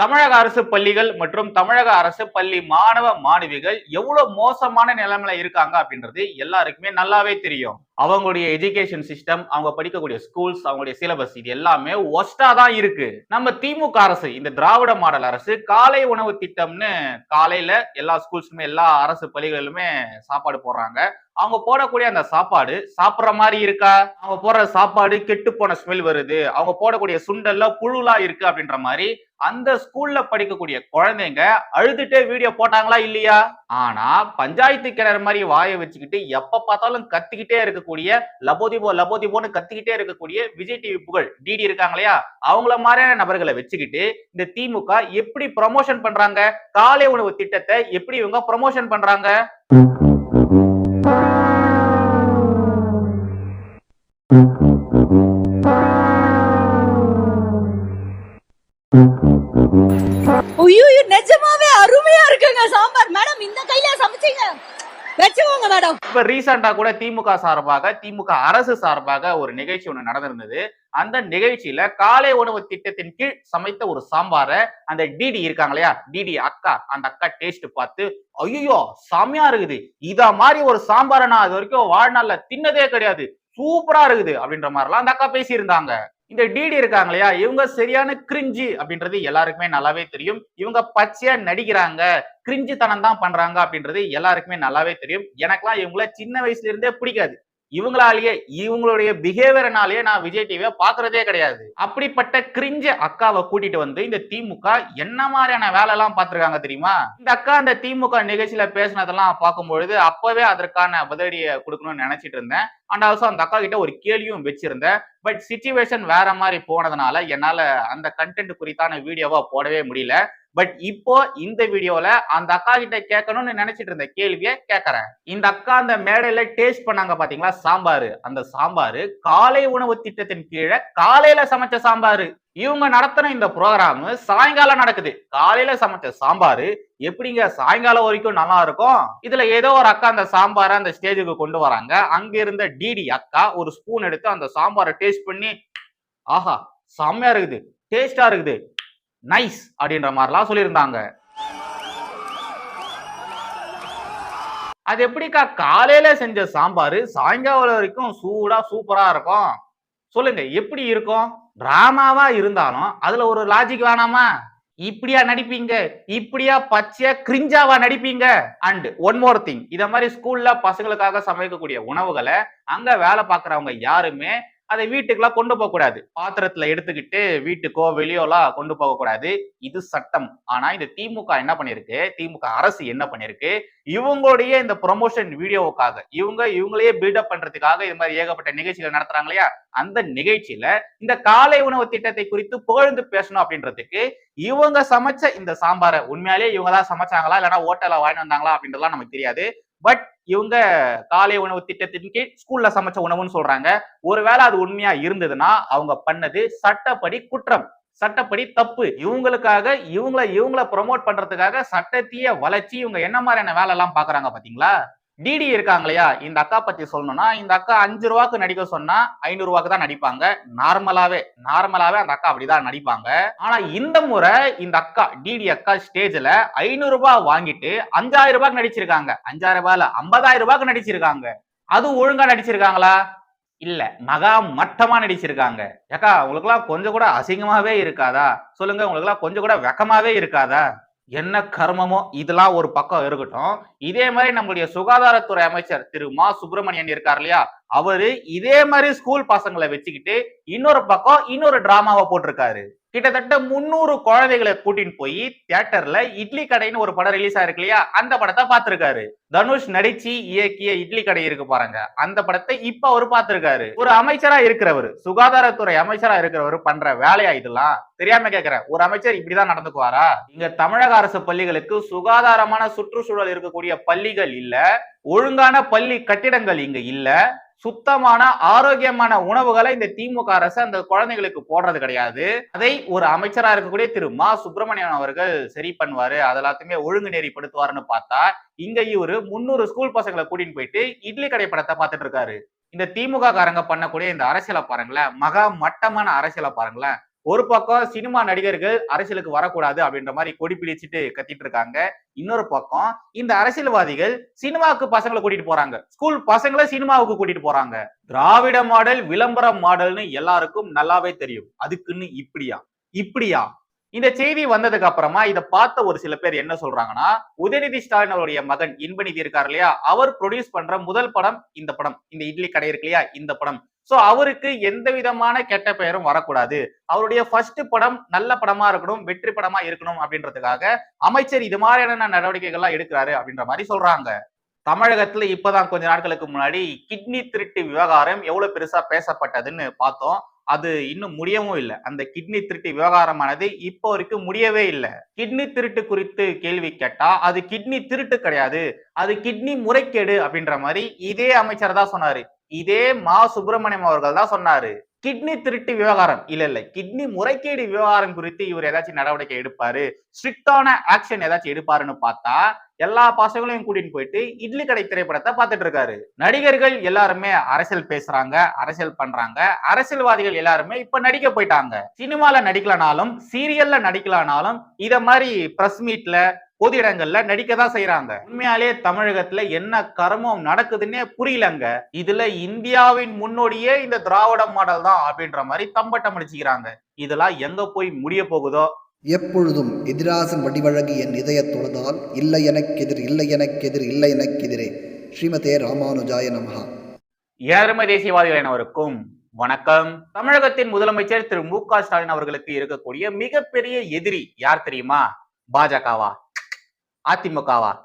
தமிழக அரசு பள்ளிகள் மற்றும் தமிழக அரசு பள்ளி மாணவ மாணவிகள் எவ்வளவு மோசமான நிலைமையில இருக்காங்க அப்படின்றது எல்லாருக்குமே நல்லாவே தெரியும். அவங்களுடைய எஜுகேஷன் சிஸ்டம் அவங்க படிக்கக்கூடிய ஸ்கூல்ஸ் அவங்களுடைய சிலபஸ் இது எல்லாமே ஒஸ்டா தான் இருக்கு. நம்ம திமுக அரசு இந்த திராவிட மாடல் அரசு காலை உணவு திட்டம்னு காலையில எல்லா ஸ்கூல்ஸுமே எல்லா அரசு பள்ளிகளிலுமே சாப்பாடு போடுறாங்க. அவங்க போடக்கூடிய அந்த சாப்பாடு சாப்பிட்ற மாதிரி இருக்கா? அவங்க போடுற சாப்பாடு கெட்டு போன ஸ்மெல் வருது. அவங்க போடக்கூடிய சுண்டல்ல புழுலா இருக்கு அப்படின்ற மாதிரி அந்த ஸ்கூல்ல படிக்கக்கூடிய குழந்தைங்க அழுதுட்டே வீடியோ போட்டாங்களா இல்லையா? ஆனா பஞ்சாயத்து கிணறு மாதிரி வாயை வச்சுக்கிட்டு எப்ப பார்த்தாலும் கத்திக்கிட்டே இருக்கக்கூடிய லபோதிபோ லபோதிபோன்னு கத்திக்கிட்டே இருக்கக்கூடிய விஜய் டிவி புகழ் டிடி இருக்காங்க இல்லையா? அவங்கள மாதிரியான நபர்களை வச்சுக்கிட்டு இந்த திமுக எப்படி ப்ரமோஷன் பண்றாங்க? காலை உணவு திட்டத்தை எப்படி இவங்க ப்ரமோஷன் பண்றாங்க? ஐயோ நிஜமாவே அருமையா இருக்குங்க சாம்பார். மேடம் இந்த கையில சமைச்சீங்க. வச்சுக்கோங்க மேடம். இப்ப ரீசெண்டா கூட திமுக சார்பாக திமுக அரசு சார்பாக ஒரு நிகழ்ச்சி ஒண்ணு நடந்திருந்தது. அந்த நிகழ்ச்சியில காலை உணவு திட்டத்தின் கீழ் சமைத்த ஒரு சாம்பாரை அந்த டிடி இருக்காங்க இல்லையா? டிடி அக்கா அந்த அக்கா டேஸ்ட் பார்த்து ஐயோ செமையா இருக்குது. இத மாதிரி ஒரு சாம்பார நான் அது வரைக்கும் வாழ்நாள்ல தின்னதே கிடையாது. சூப்பரா இருக்குது. அப்படின்ற மாதிரிலாம் அந்த அக்கா பேசியிருந்தாங்க. இந்த டிடி இருக்காங்க இல்லையா? இவங்க சரியான கிரிஞ்சி அப்படின்றது எல்லாருக்குமே நல்லாவே தெரியும். இவங்க பச்சையா நடிக்கிறாங்க. கிரிஞ்சித்தனம் தான் பண்றாங்க அப்படின்றது எல்லாருக்குமே நல்லாவே தெரியும். எனக்கெல்லாம் இவங்கள சின்ன வயசுல இருந்தே பிடிக்காது. இவங்களாலேயே இவங்களுடைய பிஹேவியர்னாலேயே நான் விஜய் டிவியை பாக்குறதே கிடையாது. அப்படிப்பட்ட கிரிஞ்ச அக்காவை கூட்டிட்டு வந்து இந்த திமுக என்ன மாதிரியான வேலை எல்லாம் பார்த்திருக்காங்க தெரியுமா? இந்த அக்கா அந்த திமுக நிகழ்ச்சியில பேசினதெல்லாம் பார்க்கும்பொழுது அப்பவே அதற்கான பதிலடியை கொடுக்கணும்னு நினைச்சிட்டு இருந்தேன். அண்ட் ஆல்சோ அந்த அக்கா கிட்ட ஒரு கேள்வியும் வச்சிருந்தேன். பட் சுச்சுவேஷன் வேற மாதிரி போனதுனால என்னால அந்த கண்டென்ட் குறித்தான வீடியோவா போடவே முடியல. பட் இப்போ இந்த வீடியோல அந்த அக்கா கிட்ட கேட்கணும்னு நினைச்சிட்டு இருந்த கேள்வியை கேட்கறேன். இந்த அக்கா அந்த மேடையில டேஸ்ட் பண்ணாங்க பாத்தீங்களா? சாம்பாரு. அந்த சாம்பாரு காலை உணவு திட்டத்தின் கீழே காலையில சமைச்ச சாம்பாரு. இவங்க நடத்தின இந்த ப்ரோக்ராம் சாயங்காலம் நடக்குது. காலையில சமைச்ச சாம்பாரு எப்படிங்க? சாயங்காலம் வரைக்கும் நல்லா இருக்கும்? இதுல ஏதோ ஒரு அக்கா அந்த சாம்பாரை அந்த ஸ்டேஜுக்கு கொண்டு வராங்க. அங்க இருந்த டிடி அக்கா ஒரு ஸ்பூன் எடுத்து அந்த சாம்பாரை டேஸ்ட் பண்ணி ஆஹா செம்மையா இருக்குது. டேஸ்டா இருக்குது. நைஸ் அப்படின்ற மாதிரிலாம் சொல்லியிருந்தாங்க. அது எப்படிக்கா காலையில செஞ்ச சாம்பார் சாயங்காலம் வரைக்கும் சூடா சூப்பரா இருக்கும்? சொல்லுங்க எப்படி இருக்கும்? டிராமாவா இருந்தாலும் அதுல ஒரு லாஜிக் வேணாமா? இப்படியா நடிப்பீங்க? இப்படியா பச்சையா கிரிஞ்சாவா நடிப்பீங்க? அண்ட் ஒன் மோர் திங் இத மாதிரி ஸ்கூல்ல பசங்களுக்காக சமைக்கக்கூடிய உணவுகளை அங்க வேலை பார்க்குறவங்க யாருமே அதை வீட்டுக்குலாம் கொண்டு போகக்கூடாது. பாத்திரத்துல எடுத்துக்கிட்டு வீட்டுக்கோ வெளியோலாம் கொண்டு போகக்கூடாது. இது சட்டம். ஆனா இந்த திமுக என்ன பண்ணிருக்கு திமுக அரசு என்ன பண்ணிருக்கு இவங்களுடைய இந்த ப்ரொமோஷன் வீடியோவுக்காக இவங்க இவங்களையே பில்டப் பண்றதுக்காக இது மாதிரி ஏகப்பட்ட நிகழ்ச்சிகள் நடத்துறாங்க இல்லையா? அந்த நிகழ்ச்சியில இந்த காலை உணவு திட்டத்தை குறித்து புகழ்ந்து பேசணும் அப்படின்றதுக்கு இவங்க சமைச்ச இந்த சாம்பாரை உண்மையாலேயே இவங்க தான் சமைச்சாங்களா? இல்லைன்னா ஹோட்டல வாங்கி வந்தாங்களா? அப்படின்றதுலாம் நமக்கு தெரியாது. பட் இவங்க காலை உணவு திட்டத்தின் கீழ் ஸ்கூல்ல சமைச்ச உணவுன்னு சொல்றாங்க. ஒருவேளை அது உண்மையா இருந்ததுன்னா அவங்க பண்ணது சட்டப்படி குற்றம். சட்டப்படி தப்பு. இவங்களுக்காக இவங்கள இவங்கள ப்ரொமோட் பண்றதுக்காக சட்டத்தையே வளைச்சு இவங்க என்ன மாதிரியான வேலை எல்லாம் பாக்குறாங்க பாத்தீங்களா? டிடி இருக்காங்க இல்லையா இந்த அக்கா பத்தி சொல்லணும்னா இந்த அக்கா அஞ்சு ரூபாக்கு நடிக்க சொன்னா ஐநூறு ரூபாக்கு தான் நடிப்பாங்க. நார்மலாவே நார்மலாவே அந்த அக்கா அப்படிதான் நடிப்பாங்க. ஆனா இந்த முறை இந்த அக்கா டிடி அக்கா ஸ்டேஜ்ல ஐநூறு ரூபாய் வாங்கிட்டு அஞ்சாயிரம் ரூபாய்க்கு நடிச்சிருக்காங்க. அஞ்சாயிரம் ரூபாயில ஐம்பதாயிரம் ரூபாய்க்கு நடிச்சிருக்காங்க. அது ஒழுங்கா நடிச்சிருக்காங்களா? இல்ல மகா மட்டமா நடிச்சிருக்காங்க. ஏக்கா உங்களுக்குலாம் கொஞ்சம் கூட அசிங்கமாவே இருக்காதா? சொல்லுங்க உங்களுக்குலாம் கொஞ்சம் கூட வெக்கமாவே இருக்காதா? என்ன கர்மமோ இதெல்லாம் ஒரு பக்கம் இருக்கட்டும். இதே மாதிரி நம்முடைய சுகாதாரத்துறை அமைச்சர் திரு மா சுப்பிரமணியன் இருக்கார் இல்லையா? அவரு இதே மாதிரி ஸ்கூல் பசங்களை வச்சுக்கிட்டு இன்னொரு பக்கம் இன்னொரு டிராமாவை போட்டிருக்காரு. கிட்டத்தட்ட முன்னூறு குழந்தைகளை கூட்டின்னு போய் தியேட்டர்ல இட்லி கடைன்னு ஒரு படம் ரிலீஸ் ஆயிருக்கு இல்லையா? அந்த படத்தை பார்த்திருக்காரு. தனுஷ் நடிச்சு இயக்கிய இட்லி கடை இருக்கு பாருங்க. அந்த படத்தை இப்ப அவர் பார்த்திருக்காரு. ஒரு அமைச்சரா இருக்கிறவர் சுகாதாரத்துறை அமைச்சரா இருக்கிறவர் பண்ற வேலையா இதெல்லாம்? தெரியாம கேக்குறேன். ஒரு அமைச்சர் இப்படிதான் நடந்துக்குவாரா? இங்க தமிழக அரசு பள்ளிகளுக்கு சுகாதாரமான சுற்றுச்சூழல் இருக்கக்கூடிய பள்ளிகள் இல்ல. ஒழுங்கான பள்ளி கட்டிடங்கள் இங்க இல்ல. சுத்தமான ஆரோக்கியமான உணவுகளை இந்த திமுக அரசு அந்த குழந்தைகளுக்கு போடுறது கிடையாது. அதை ஒரு அமைச்சரா இருக்கக்கூடிய திரு. மா. சுப்பிரமணியன் அவர்கள் சரி பண்ணுவாரு. அதெல்லாத்தையுமே ஒழுங்கு நெறிப்படுத்துவாருன்னு பார்த்தா இங்க இவரு முன்னூறு ஸ்கூல் பசங்களை கூட்டின்னு போயிட்டு இட்லி கடை படத்தை பார்த்துட்டு இருக்காரு. இந்த திமுக காரங்க பண்ணக்கூடிய இந்த அரசியலை பாருங்களேன் மகா மட்டமான அரசியலை பாருங்களேன். ஒரு பக்கம் சினிமா நடிகர்கள் அரசியலுக்கு வரக்கூடாது அப்படின்ற மாதிரி கொடி பிடிச்சிட்டு கத்திட்டு இருக்காங்க. இன்னொரு பக்கம் இந்த அரசியல்வாதிகள் சினிமாவுக்கு பசங்களை கூட்டிட்டு போறாங்க. ஸ்கூல் பசங்களை சினிமாவுக்கு கூட்டிட்டு போறாங்க. திராவிட மாடல் விளம்பர மாடல்னு எல்லாருக்கும் நல்லாவே தெரியும். அதுக்குன்னு இப்படியா? இப்படியா? இந்த செய்தி வந்ததுக்கு அப்புறமா இதை பார்த்த ஒரு சில பேர் என்ன சொல்றாங்கன்னா உதயநிதி ஸ்டாலின் அவருடைய மகன் இன்பநிதி இருக்கார் இல்லையா? அவர் ப்ரொடியூஸ் பண்ற முதல் படம் இந்த படம். இந்த இட்லி கடை இருக்கு இல்லையா? இந்த படம். சோ அவருக்கு எந்த விதமான கெட்ட பெயரும் வரக்கூடாது. அவருடைய ஃபர்ஸ்ட் படம் நல்ல படமா இருக்கணும் வெற்றி படமா இருக்கணும் அப்படின்றதுக்காக அமைச்சர் இது மாதிரியான நடவடிக்கைகள்லாம் எடுக்கிறாரு அப்படின்ற மாதிரி சொல்றாங்க. தமிழகத்துல இப்பதான் கொஞ்ச நாட்களுக்கு முன்னாடி கிட்னி திருட்டு விவகாரம் எவ்வளவு பெருசா பேசப்பட்டதுன்னு பார்த்தோம். அது இன்னும் முடியவும் இல்லை. அந்த கிட்னி திருட்டு விவகாரமானது இப்போ வரைக்கும் முடியவே இல்லை. கிட்னி திருட்டு குறித்து கேள்வி கேட்டா அது கிட்னி திருட்டு கிடையாது. அது கிட்னி முறைகேடு அப்படின்ற மாதிரி இதே அமைச்சர் தான் சொன்னாரு. இதே மா சுப்பிரமணியம் அவர்கள் தான் சொன்னாரு. கிட்னி திருட்டு விவகாரம் இல்ல இல்ல. கிட்னி முறைகேடு விவகாரம் குறித்து இவர் ஏதாச்சும் நடவடிக்கை எடுப்பாரு? ஸ்ட்ரிக்டான ஆக்ஷன் ஏதாச்சும் எடுப்பாருன்னு பார்த்தா எல்லா பசங்களையும் கூட்டிட்டு போயிட்டு இட்லி கடை திரைப்படத்தை பார்த்துட்டு இருக்காரு. நடிகர்கள் எல்லாருமே அரசியல் பேசுறாங்க அரசியல் பண்றாங்க. அரசியல்வாதிகள் எல்லாருமே இப்ப நடிக்க போயிட்டாங்க. சினிமால நடிக்கலனாலும் சீரியல்ல நடிக்கலனாலும் இத மாதிரி பிரஸ் மீட்ல பொது இடங்கள்ல நடிக்க தான் செய்யறாங்க உண்மையாலே தமிழகத்துல என்ன கர்மம் நடக்குதுன்னே புரியலங்க. இதுல இந்தியாவின் முன்னோடியே இந்த திராவிட மாடல் தான் அப்படின்ற மாதிரி தம்பட்டம் அடிச்சுக்கிறாங்க. இதெல்லாம் எங்க போய் முடிய போகுதோ? எப்பொழுதும் எதிராசன் வடிவழகு என் இதயத் தொழுதால் இல்லை எனக்கெதிர் இல்லை எனக்கெதிர் இல்லை எனக்கெதிரே ஸ்ரீமதே ராமானுஜாய நமஹா. ஏழமை தேசியவாதிகள் அனைவருக்கும் வணக்கம். தமிழகத்தின் முதலமைச்சர் திரு. மு. க. ஸ்டாலின் அவர்களுக்கு இருக்கக்கூடிய மிகப்பெரிய எதிரி யார் தெரியுமா? பாஜகவா? அதிமுகவா?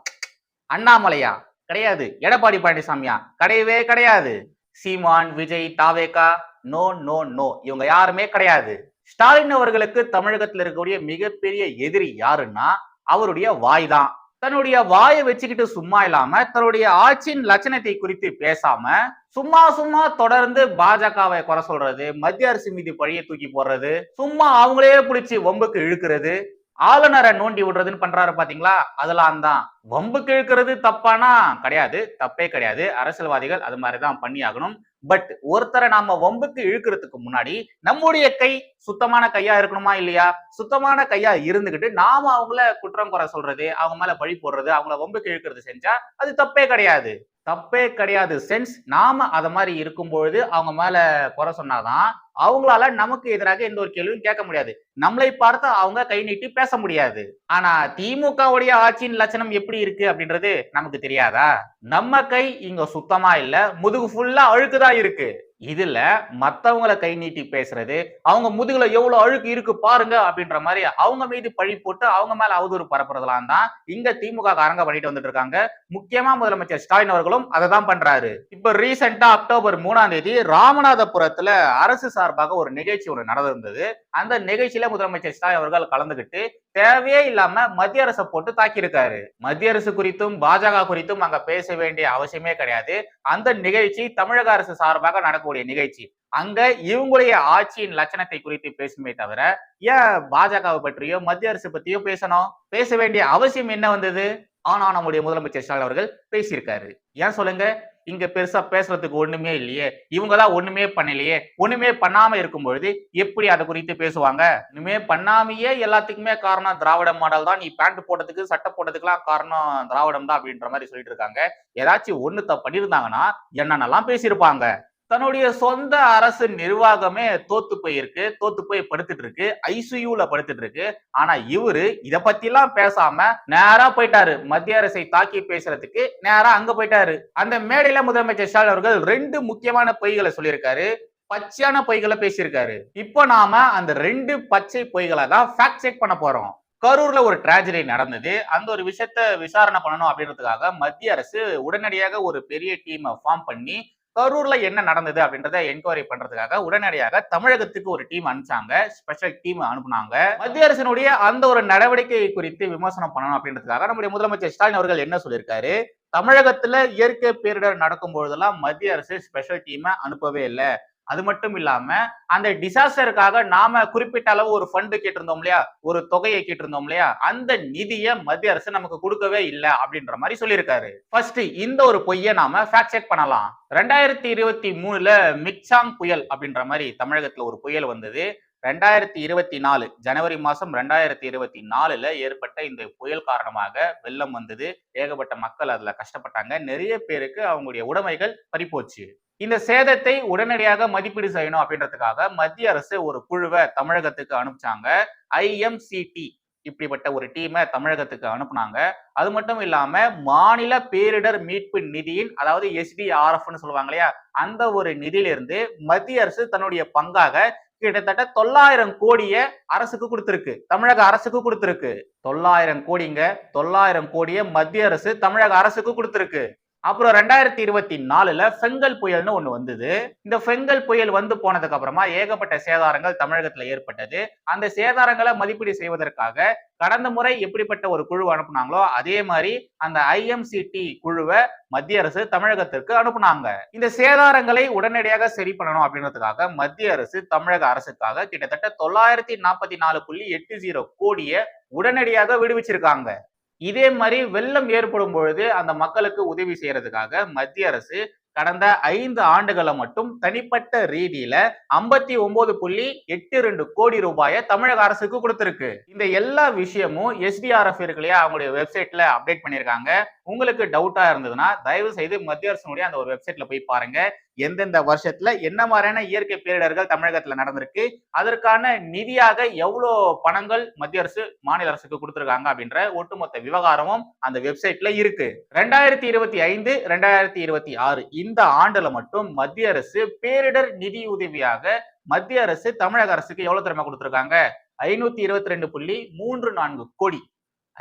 அண்ணாமலையா? கிடையாது. எடப்பாடி பழனிசாமியா? கிடையவே கிடையாது. சீமான் விஜய் தாவேகா? No no no. இவங்க யாருமே கிடையாது. ஸ்டாலின் அவர்களுக்கு தமிழகத்தில் இருக்கக்கூடிய மிகப்பெரிய எதிரி யாருன்னா அவருடைய வாய் தான். தன்னுடைய வாயை வச்சுக்கிட்டு சும்மா இல்லாம தன்னுடைய ஆட்சியின் லட்சணத்தை குறித்து பேசாம சும்மா சும்மா தொடர்ந்து பாஜகவை குறை சொல்றது மத்திய அரசு மீது பழிய தூக்கி போடுறது சும்மா அவங்களே பிடிச்சி வம்புக்கு இழுக்கிறது ஆளுநரை நோண்டி விடுறதுன்னு பண்றாரு பாத்தீங்களா? அதெல்லாம் தான். வம்புக்கு இழுக்கிறது தப்பானா? கிடையாது. தப்பே கிடையாது. அரசியல்வாதிகள் அது மாதிரிதான் பண்ணி ஆகணும். பட் ஒருத்தரை நாம வம்புக்கு இழுக்கிறதுக்கு முன்னாடி நம்முடைய கை சுத்தமான கையா இருக்கணுமா இல்லையா? சுத்தமான கையா இருந்துகிட்டு நாம அவங்கள குற்றம் குறை சொல்றது அவங்க மேல பழி போடுறது அவங்கள வம்புக்கு இழுக்கிறது செஞ்சா அது தப்பே கிடையாது. தப்பே கிடையாது. சென்ஸ் நாம அத மாதிரி இருக்கும் பொழுது அவங்க மேல குறை சொன்னாதான் அவங்களால நமக்கு எதிராக எந்த ஒரு கேள்வியும் கேட்க முடியாது. நம்மளை பார்த்து அவங்க கை நீட்டி பேச முடியாது. ஆனா திமுகவுடைய ஆட்சியின் லட்சணம் எப்படி இருக்கு அப்படின்றது நமக்கு தெரியாதா? நம்ம கை இங்க சுத்தமா இல்ல முதுகு ஃபுல்லா அழுக்குதான் இருக்கு. இதுல மத்தவங்களை கை நீட்டி பேசுறது அவங்க முதுகுல எவ்வளவு அழுக்கு இருக்கு பாருங்க அப்படின்ற மாதிரி அவங்க மீது பழி போட்டு அவங்க மேல அவதூறு பரப்புறதுலாம் தான் இங்க திமுக காரங்க பண்ணிட்டு வந்துட்டு இருக்காங்க. முக்கியமா முதலமைச்சர் ஸ்டாலின் அவர்களும் அதை தான் பண்றாரு. இப்ப ரீசெண்டா அக்டோபர் மூணாம் தேதி ராமநாதபுரத்துல அரசு சார்பாக ஒரு நிகழ்ச்சி ஒன்று நடந்திருந்தது. அந்த நிகழ்ச்சியில முதலமைச்சர் ஸ்டாலின் அவர்கள் கலந்துகிட்டு தேவையே இல்லாம மத்திய அரசை போட்டு தாக்கியிருக்காரு. மத்திய அரசு குறித்தும் பாஜக குறித்தும் அங்க பேச வேண்டிய அவசியமே கிடையாது. அந்த நிகழ்ச்சி தமிழக அரசு சார்பாக நடக்கக்கூடிய நிகழ்ச்சி. அங்க இவங்களுடைய ஆட்சியின் லட்சணத்தை குறித்து பேசுமே தவிர ஏன் பாஜகவை பற்றியோ மத்திய அரசு பத்தியோ பேசணும்? பேச வேண்டிய அவசியம் என்ன வந்தது? ஆனா நம்முடைய முதலமைச்சர் ஸ்டாலின் அவர்கள் பேசியிருக்காரு. ஏன் சொல்லுங்க? இங்க பெருசா பேசுறதுக்கு ஒண்ணுமே இல்லையே. இவங்க தான் ஒண்ணுமே பண்ணலையே. ஒண்ணுமே பண்ணாம இருக்கும் பொழுது எப்படி அதை குறித்து பேசுவாங்க? ஒண்ணுமே பண்ணாமையே எல்லாத்துக்குமே காரணம் திராவிட மாடல் தான். நீ பேண்ட் போட்டதுக்கு சட்டை போட்டதுக்கெல்லாம் காரணம் திராவிடம் தான் அப்படின்ற மாதிரி சொல்லிட்டு இருக்காங்க. ஏதாச்சும் ஒண்ணு பண்ணியிருந்தாங்கன்னா என்னென்னலாம் பேசியிருப்பாங்க? தன்னுடைய சொந்த அரசு நிர்வாகமே தோத்து போயிருக்கு தோத்து போய் படுத்துட்டு இருக்கு ஐசியூல படுத்துட்டு இருக்கு ஆனா இவரு இத பத்தி எல்லாம் பேசாம நேரா போயிட்டாரு. மத்திய அரசை தாக்கி பேசுறதுக்கு நேரா அங்க போயிட்டாரு. அந்த மேடையில முதலமைச்சர் ஸ்டாலின் அவர்கள் ரெண்டு முக்கியமான பொய்களை சொல்லியிருக்காரு. பச்சையான பொய்களை பேசியிருக்காரு. இப்போ நாம அந்த ரெண்டு பச்சை பொய்களை தான் ஃபேக்ட் செக் பண்ண போறோம். கரூர்ல ஒரு டிராஜடி நடந்தது. அந்த ஒரு விஷயத்த விசாரணை பண்ணணும் அப்படின்றதுக்காக மத்திய அரசு உடனடியாக ஒரு பெரிய டீமை ஃபார்ம் பண்ணி கரூர்ல என்ன நடந்தது அப்படின்றத என்கொயரி பண்றதுக்காக உடனடியாக தமிழகத்துக்கு ஒரு டீம் அனுப்பிச்சாங்க. ஸ்பெஷல் டீம் அனுப்புனாங்க. மத்திய அரசினுடைய அந்த ஒரு நடவடிக்கை குறித்து விமர்சனம் பண்ணணும் அப்படின்றதுக்காக நம்முடைய முதலமைச்சர் ஸ்டாலின் அவர்கள் என்ன சொல்லியிருக்காரு? தமிழகத்துல இயற்கை பேரிடர் நடக்கும் பொழுதெல்லாம் மத்திய அரசு ஸ்பெஷல் டீமை அனுப்பவே இல்லை. அது மட்டும் இல்லாம அந்த டிசாஸ்டருக்காக நாம குறிப்பிட்ட அளவு ஒரு ஃபண்டு கேட்டிருந்தோம் இல்லையா? ஒரு தொகையை கேட்டிருந்தோம் இல்லையா? அந்த நிதியை மத்திய அரசு நமக்கு கொடுக்கவே இல்லை அப்படின்ற மாதிரி சொல்லியிருக்காரு. ஃபர்ஸ்ட் இந்த ஒரு பொய்யை நாம ஃபேக்ட் செக் பண்ணலாம். ரெண்டாயிரத்தி இருபத்தி மூணுல மிக்சாங் புயல் அப்படின்ற மாதிரி தமிழகத்துல ஒரு புயல் வந்தது. ரெண்டாயிரத்தி இருபத்தி நாலு ஜனவரி மாதம் ரெண்டாயிரத்தி இருபத்தி நாலுல ஏற்பட்ட இந்த புயல் காரணமாக வெள்ளம் வந்தது. ஏகப்பட்ட மக்கள் அதில் கஷ்டப்பட்டாங்க. நிறைய பேருக்கு அவங்களுடைய உடைமைகள் பறிப்போச்சு. இந்த சேதத்தை உடனடியாக மதிப்பீடு செய்யணும் அப்படின்றதுக்காக மத்திய அரசு ஒரு குழுவை தமிழகத்துக்கு அனுப்பிச்சாங்க. ஐஎம்சிடி இப்படிப்பட்ட ஒரு டீமை தமிழகத்துக்கு அனுப்புனாங்க. அது மட்டும் இல்லாம மாநில பேரிடர் மீட்பு நிதியின் அதாவது எஸ்டிஆர்எஃப்னு சொல்லுவாங்க இல்லையா அந்த ஒரு நிதியிலிருந்து மத்திய அரசு தன்னுடைய பங்காக கிட்டத்தட்ட தொள்ளாயிரம் கோடிய அரசுக்கு கொடுத்திருக்கு. தமிழக அரசுக்கு கொடுத்திருக்கு. தொள்ளாயிரம் கோடிங்க. தொள்ளாயிரம் கோடிய மத்திய அரசு தமிழக அரசுக்கு கொடுத்திருக்கு. அப்புறம் ரெண்டாயிரத்தி இருபத்தி நாலுல ஃபெங்கல் புயல்னு ஒன்று வந்தது. இந்த ஃபெங்கல் புயல் வந்து போனதுக்கு அப்புறமா ஏகப்பட்ட சேதாரங்கள் தமிழகத்துல ஏற்பட்டது. அந்த சேதாரங்களை மதிப்பீடு செய்வதற்காக கடந்த முறை எப்படிப்பட்ட ஒரு குழு அனுப்புனாங்களோ அதே மாதிரி அந்த ஐஎம்சிடி குழுவை மத்திய அரசு தமிழகத்திற்கு அனுப்புனாங்க. இந்த சேதாரங்களை உடனடியாக சரி பண்ணணும் அப்படின்றதுக்காக மத்திய அரசு தமிழக அரசுக்காக கிட்டத்தட்ட தொள்ளாயிரத்தி நாற்பத்தி நாலு புள்ளி எட்டு ஜீரோ கோடியை உடனடியாக விடுவிச்சிருக்காங்க. இதே மாதிரி வெள்ளம் ஏற்படும் பொழுது அந்த மக்களுக்கு உதவி செய்யறதுக்காக மத்திய அரசு கடந்த ஐந்து ஆண்டுகளை மட்டும் தனிப்பட்ட ரீதியில ஐம்பத்தி ஒன்பது புள்ளி எட்டு ரெண்டு கோடி ரூபாயை தமிழக அரசுக்கு கொடுத்திருக்கு. இந்த எல்லா விஷயமும் எஸ்டிஆர்எஃப் இருக்கு இல்லையா அவங்களுடைய வெப்சைட்ல அப்டேட் பண்ணியிருக்காங்க. உங்களுக்கு டவுட்டா இருந்ததுன்னா தயவு செய்து மத்திய அரசுடைய அந்த ஒரு வெப்சைட்ல போய் பாருங்க. எந்தெந்த வருஷத்துல என்ன மாதிரியான இயற்கை பேரிடர்கள் தமிழகத்துல நடந்திருக்கு அதற்கான நிதியாக எவ்வளோ பணங்கள் மத்திய அரசு மாநில அரசுக்கு கொடுத்துருக்காங்க அப்படின்ற ஒட்டுமொத்த விவகாரமும் அந்த வெப்சைட்ல இருக்கு. ரெண்டாயிரத்தி இருபத்தி ஐந்து ரெண்டாயிரத்தி இருபத்தி ஆறு இந்த ஆண்டுல மட்டும் மத்திய அரசு பேரிடர் நிதி உதவியாக மத்திய அரசு தமிழக அரசுக்கு எவ்வளவு திறமை கொடுத்துருக்காங்க? ஐநூத்தி இருபத்தி ரெண்டு புள்ளி மூன்று நான்கு கோடி.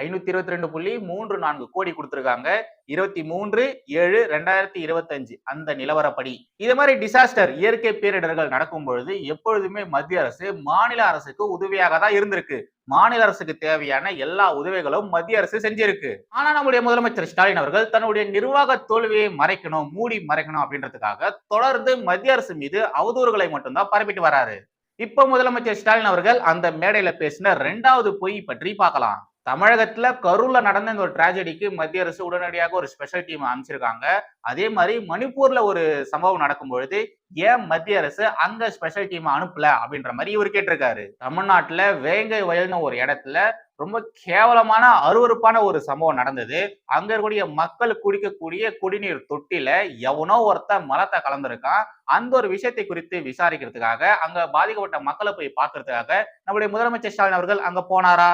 ஐநூத்தி இருபத்தி ரெண்டு புள்ளி மூன்று நான்கு கோடி கொடுத்திருக்காங்க. இருபத்தி மூன்று ஏழு ரெண்டாயிரத்தி இருபத்தஞ்சு அந்த நிலவரப்படி. இது மாதிரி டிசாஸ்டர் இயற்கை பேரிடர்கள் நடக்கும் பொழுது எப்பொழுதுமே மத்திய அரசு மாநில அரசுக்கு உதவியாக தான் இருந்திருக்கு. மாநில அரசுக்கு தேவையான எல்லா உதவிகளும் மத்திய அரசு செஞ்சிருக்கு. ஆனா நம்முடைய முதலமைச்சர் ஸ்டாலின் அவர்கள் தன்னுடைய நிர்வாக தோல்வியை மறைக்கணும் மூடி மறைக்கணும் அப்படின்றதுக்காக தொடர்ந்து மத்திய அரசு மீது அவதூறுகளை மட்டும்தான் பரப்பிட்டு வராரு. இப்ப முதலமைச்சர் ஸ்டாலின் அவர்கள் அந்த மேடையில பேசின ரெண்டாவது பொய் பற்றி பார்க்கலாம். தமிழகத்துல கரூர்ல நடந்த இந்த ஒரு டிராஜடிக்கு மத்திய அரசு உடனடியாக ஒரு ஸ்பெஷல் டீம் அமைச்சிருக்காங்க அதே மாதிரி மணிப்பூர்ல ஒரு சம்பவம் நடக்கும் பொழுது ஏன் மத்திய அரசு அங்க ஸ்பெஷல் டீம் அனுப்பல அப்படின்ற மாதிரி இவர் கேட்டிருக்காரு. தமிழ்நாட்டுல வேங்கை வயல்னு ஒரு இடத்துல ரொம்ப கேவலமான அருவருப்பான ஒரு சம்பவம் நடந்தது. அங்க இருக்கக்கூடிய மக்கள் குடிக்கக்கூடிய குடிநீர் தொட்டில எவனோ ஒருத்தன் மலத்தை கலந்திருக்கான். அந்த ஒரு விஷயத்தை குறித்து விசாரிக்கிறதுக்காக அங்க பாதிக்கப்பட்ட மக்களை போய் பார்க்கறதுக்காக நம்முடைய முதலமைச்சர் ஸ்டாலின் அவர்கள் அங்க போனாரா?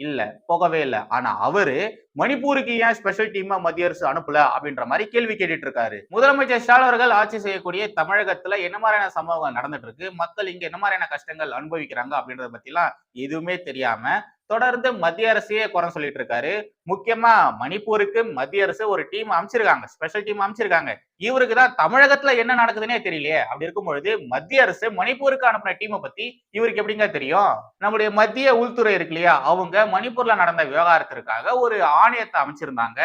இல்லை போகவே இல்லை. ஆனா அவரு மணிப்பூருக்கு ஏன் ஸ்பெஷல் டீமா மத்திய அரசு அனுப்பல அப்படின்ற மாதிரி கேள்வி கேட்டுட்டு இருக்காரு முதலமைச்சர் ஸ்டாலின் அவர்கள் ஆட்சி செய்யக்கூடிய தமிழகத்துல என்ன மாதிரியான சம்பவங்கள் நடந்துட்டு இருக்கு மக்கள் இங்க என்ன மாதிரியான கஷ்டங்கள் அனுபவிக்கிறாங்க அப்படின்றத பத்திலாம் எதுவுமே தெரியாம தொடர்ந்து மத்திய அரசையே குறை சொல்லிட்டு இருக்காரு முக்கியமா மணிப்பூருக்கு மத்திய அரசு ஒரு டீம் அமைச்சிருக்காங்க. ஸ்பெஷல் டீம் அமைச்சிருக்காங்க. இவருக்கு தான் தமிழகத்துல என்ன நடக்குதுன்னே தெரியலையே. அப்படி இருக்கும் பொழுது மத்திய அரசு மணிப்பூருக்கு அனுப்பின டீமை பத்தி இவருக்கு எப்படிங்க தெரியும்? நம்முடைய மத்திய உள்துறை இருக்கு இல்லையா? அவங்க மணிப்பூர்ல நடந்த விவகாரத்திற்காக ஒரு ஆணையத்தை அமைச்சிருந்தாங்க.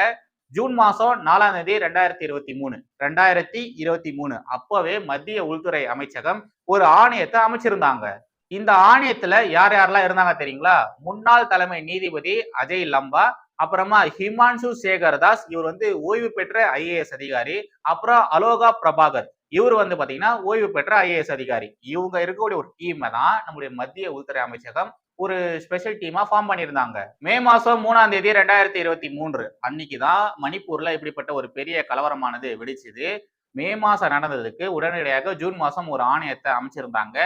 ஜூன் மாசம் நாலாம் தேதி ரெண்டாயிரத்தி இருபத்தி மூணு. ரெண்டாயிரத்தி இருபத்தி மூணு. அப்பவே மத்திய உள்துறை அமைச்சகம் ஒரு ஆணையத்தை அமைச்சிருந்தாங்க. இந்த ஆணையத்துல யார் யாரெல்லாம் இருந்தாங்க தெரியுங்களா? முன்னாள் தலைமை நீதிபதி அஜய் லம்பா அப்புறமா ஹிமான்சு சேகர் தாஸ் இவர் வந்து ஓய்வு பெற்ற ஐஏஎஸ் அதிகாரி அப்புறம் அலோகா பிரபாகர். இவர் வந்து பாத்தீங்கன்னா ஓய்வு பெற்ற ஐஏஎஸ் அதிகாரி. இவங்க இருக்கக்கூடிய ஒரு டீமை தான் நம்முடைய மத்திய உள்துறை அமைச்சகம் ஒரு ஸ்பெஷல் டீமா ஃபார்ம் பண்ணியிருந்தாங்க. மே மாசம் மூணாம் தேதி ரெண்டாயிரத்தி இருபத்தி மூன்று. அன்னைக்கு தான் மணிப்பூர்ல இப்படிப்பட்ட ஒரு பெரிய கலவரமானது வெடிச்சுது. மே மாசம் நடந்ததுக்கு உடனடியாக ஜூன் மாசம் ஒரு ஆணையத்தை அமைச்சிருந்தாங்க.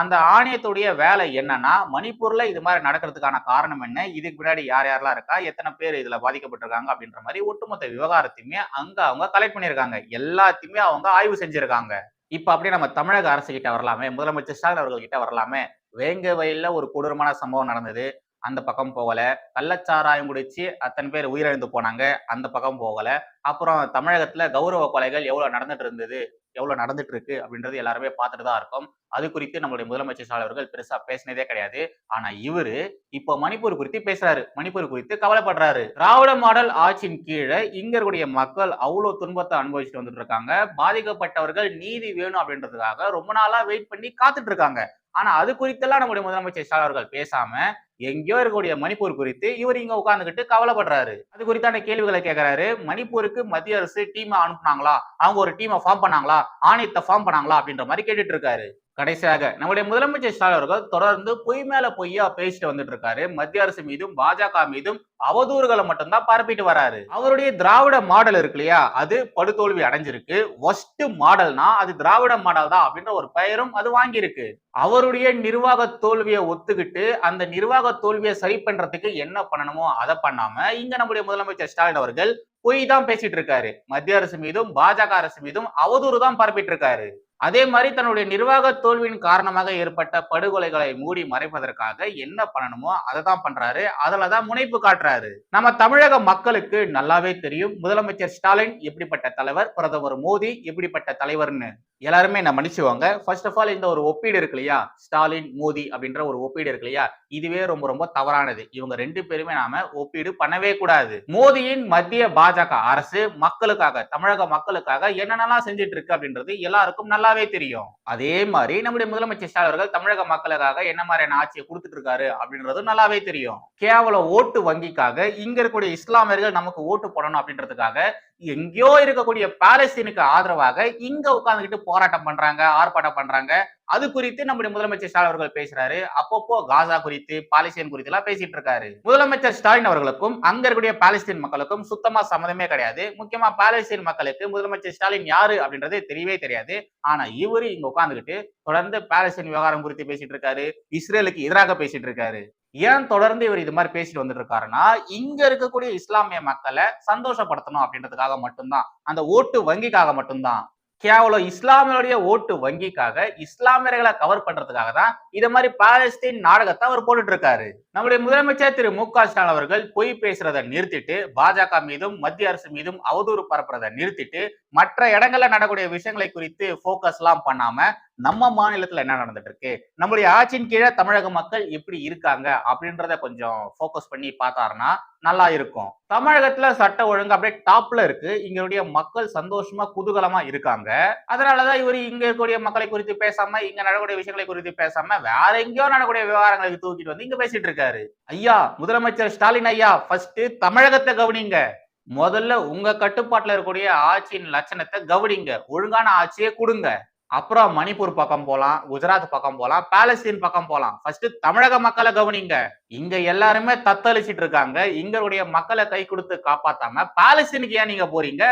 அந்த ஆணையத்துடைய வேலை என்னன்னா மணிப்பூர்ல இது மாதிரி நடக்கிறதுக்கான காரணம் என்ன? இதுக்கு பின்னாடி யார் யாரெல்லாம் இருக்கா? எத்தனை பேர் இதுல பாதிக்கப்பட்டிருக்காங்க? அப்படின்ற மாதிரி ஒட்டுமொத்த விவகாரத்தையுமே அங்க அவங்க கலெக்ட் பண்ணியிருக்காங்க. எல்லாத்தையுமே அவங்க ஆய்வு செஞ்சிருக்காங்க. இப்ப அப்படியே நம்ம தமிழக அரசு கிட்ட வரலாமே முதலமைச்சர் ஸ்டாலின் அவர்கள் கிட்ட வரலாமே. வேங்க வயல்ல ஒரு கொடூரமான சம்பவம் நடந்தது. அந்த பக்கம் போகல. கள்ளச்சாராயம் குடிச்சு அத்தனை பேர் உயிரிழந்து போனாங்க. அந்த பக்கம் போகல. அப்புறம் தமிழகத்துல கௌரவ கொலைகள் எவ்வளவு நடந்துட்டு இருந்தது? எவ்வளவு நடந்துட்டு இருக்கு? அப்படின்றது எல்லாருமே பார்த்துட்டு தான் இருக்கும். அது குறித்து நம்மளுடைய முதலமைச்சர் சாலவர்கள் அவர்கள் பெருசா பேசினதே கிடையாது. ஆனா இவரு இப்போ மணிப்பூர் குறித்து பேசுறாரு. மணிப்பூர் குறித்து கவலைப்படுறாரு. திராவிட மாடல் ஆட்சியின் கீழே இங்க இருக்கக்கூடிய மக்கள் அவ்வளவு துன்பத்தை அனுபவிச்சுட்டு வந்துட்டு இருக்காங்க. பாதிக்கப்பட்டவர்கள் நீதி வேணும் அப்படின்றதுக்காக ரொம்ப நாளா வெயிட் பண்ணி காத்துட்டு இருக்காங்க. ஆனா அது குறித்தெல்லாம் நம்முடைய முதலமைச்சர் ஸ்டாலின் அவர்கள் பேசாம எங்கேயோ இருக்கக்கூடிய மணிப்பூர் குறித்து இவர் இங்க உட்கார்ந்துகிட்டு கவலைப்படுறாரு. அது குறித்தான கேள்விகளை கேட்கிறாரு மணிப்பூருக்கு மத்திய அரசு டீமை அனுப்புனாங்களா? அவங்க ஒரு டீமை ஃபார்ம் பண்ணாங்களா? ஆணையத்தை ஃபார்ம் பண்ணாங்களா? அப்படின்ற மாதிரி கேட்டுட்டு இருக்காரு. கடைசியாக நம்முடைய முதலமைச்சர் ஸ்டாலின் அவர்கள் தொடர்ந்து பொய் மேல பொய்யா பேசிட்டு வந்துட்டு இருக்காரு. மத்திய அரசு மீதும் பாஜக மீதும் அவதூறுகளை மட்டும்தான் பரப்பிட்டு வராரு. அவருடைய திராவிட மாடல் இருக்கு இல்லையா? அது படுதோல்வி அடைஞ்சிருக்கு. ஒஸ்ட் மாடல்னா அது திராவிட மாடல் தான் அப்படின்ற ஒரு பெயரும் அது வாங்கியிருக்கு. அவருடைய நிர்வாக தோல்வியை ஒத்துக்கிட்டு அந்த நிர்வாக தோல்வியை சரி பண்றதுக்கு என்ன பண்ணணுமோ அதை பண்ணாம இங்க நம்முடைய முதலமைச்சர் ஸ்டாலின் அவர்கள் பொய் தான் பேசிட்டு இருக்காரு. மத்திய அரசு மீதும் பாஜக அரசு மீதும் அவதூறு தான் பரப்பிட்டு இருக்காரு. அதே மாதிரி தன்னுடைய நிர்வாக தோல்வியின் காரணமாக ஏற்பட்ட படுகொலைகளை மூடி மறைப்பதற்காக என்ன பண்ணணுமோ அதை தான் பண்றாரு. அதில் தான் முனைப்பு காட்டுறாரு. நம்ம தமிழக மக்களுக்கு நல்லாவே தெரியும். முதலமைச்சர் ஸ்டாலின் எப்படிப்பட்ட தலைவர் பிரதமர் மோடி எப்படிப்பட்ட தலைவர்னு எல்லாருமே என்ன மன்னிச்சுவாங்க. ஃபர்ஸ்ட் ஆஃப் ஆல் இந்த ஒரு ஒப்பீடு இருக்கு இல்லையா? ஸ்டாலின் மோடி அப்படின்ற ஒரு ஒப்பீடு இருக்கு இல்லையா? இதுவே ரொம்ப ரொம்ப தவறானது. இவங்க ரெண்டு பேருமே நாம ஒப்பீடு பண்ணவே கூடாது. மோடியின் மத்திய பாஜக அரசு மக்களுக்காக தமிழக மக்களுக்காக என்னென்னலாம் செஞ்சுட்டு இருக்கு அப்படின்றது எல்லாருக்கும் நல்லாவே தெரியும். அதே மாதிரி நம்முடைய முதலமைச்சர் ஸ்டாலின் அவர்கள் தமிழக மக்களுக்காக என்ன மாதிரியான ஆட்சியை கொடுத்துட்டு இருக்காரு அப்படின்றது நல்லாவே தெரியும். கேவல ஓட்டு வங்கிக்காக இங்க இருக்கக்கூடிய இஸ்லாமியர்கள் நமக்கு ஓட்டு போடணும் அப்படின்றதுக்காக எங்கேயோ இருக்கக்கூடிய பாலஸ்தீனுக்கு ஆதரவாக இங்க உட்காந்துக்கிட்டு போராட்டம் பண்றாங்க ஆர்ப்பாட்டம் பண்றாங்க. அது குறித்து நம்முடைய முதலமைச்சர் ஸ்டாலின் அவர்கள் பேசுறாரு. அப்பப்போ காசா குறித்து பாலஸ்தீன் குறித்து எல்லாம் பேசிட்டு இருக்காரு. முதலமைச்சர் ஸ்டாலின் அவர்களுக்கும் அங்க இருக்கக்கூடிய பாலஸ்தீன் மக்களுக்கும் சுத்தமா சம்மந்தமே கிடையாது. முக்கியமா பாலஸ்தீன் மக்களுக்கு முதலமைச்சர் ஸ்டாலின் யாரு அப்படின்றது தெரியவே தெரியாது. ஆனா இவரு இங்க உட்காந்துக்கிட்டு தொடர்ந்து பாலஸ்தீன் விவகாரம் குறித்து பேசிட்டு இருக்காரு. இஸ்ரேலுக்கு எதிராக பேசிட்டு இருக்காரு. ஏன் தொடர்ந்து இவர் இது மாதிரி பேசிட்டு வந்துட்டு இருக்காருன்னா இங்க இருக்கக்கூடிய இஸ்லாமிய மக்களை சந்தோஷப்படுத்தணும் அப்படின்றதுக்காக மட்டும்தான். அந்த ஓட்டு வங்கிக்காக மட்டும்தான். கேவலம் இஸ்லாமியருடைய ஓட்டு வங்கிக்காக இஸ்லாமியர்களை கவர் பண்றதுக்காக தான் இதை மாதிரி பாலஸ்தீன் நாடகத்தை அவர் போட்டுட்டு இருக்காரு நம்முடைய முதலமைச்சர் திரு மு க ஸ்டாலின் அவர்கள் பொய் பேசுறதை நிறுத்திட்டு பாஜக மீதும் மத்திய அரசு மீதும் அவதூறு பரப்புறதை நிறுத்திட்டு மற்ற இடங்கள்ல நடக்கூடிய விஷயங்களை குறித்து போக்கஸ் எல்லாம் பண்ணாம நம்ம மாநிலத்துல என்ன நடந்துட்டு இருக்கு நம்மளுடைய ஆட்சியின் கீழே தமிழக மக்கள் எப்படி இருக்காங்க அப்படின்றத கொஞ்சம் ஃபோக்கஸ் பண்ணி பார்த்தாருன்னா நல்லா இருக்கும். தமிழகத்துல சட்ட ஒழுங்கு அப்படியே டாப்ல இருக்கு. இங்களுடைய மக்கள் சந்தோஷமா குதூகலமா இருக்காங்க. அதனாலதான் இவர் இங்க இருக்கக்கூடிய மக்களை குறித்து பேசாம இங்க நடக்கக்கூடிய விஷயங்களை குறித்து பேசாம வேற எங்கேயோ நடக்கூடிய விவகாரங்களுக்கு தூக்கிட்டு வந்து இங்க பேசிட்டு இருக்காரு. ஐயா முதலமைச்சர் ஸ்டாலின் ஐயா ஃபர்ஸ்ட் தமிழகத்தை கவனிங்க. முதல்ல உங்க கட்டுப்பாட்டுல இருக்கக்கூடிய ஆட்சியின் லட்சணத்தை கவனிங்க. ஒழுங்கான ஆட்சியை கொடுங்க. அப்புறம் மணிப்பூர் பக்கம் போலாம் குஜராத் பக்கம் போகலாம் பாலஸ்தீன் பக்கம் போகலாம் ஃபர்ஸ்ட் தமிழக மக்களை கவனிங்க. இங்க எல்லாருமே தத்தளிச்சிட்டு இருக்காங்க. இங்களுடைய மக்களை கை கொடுத்து காப்பாத்தாம பாலஸ்தீனுக்கு ஏன் நீங்க போறீங்க?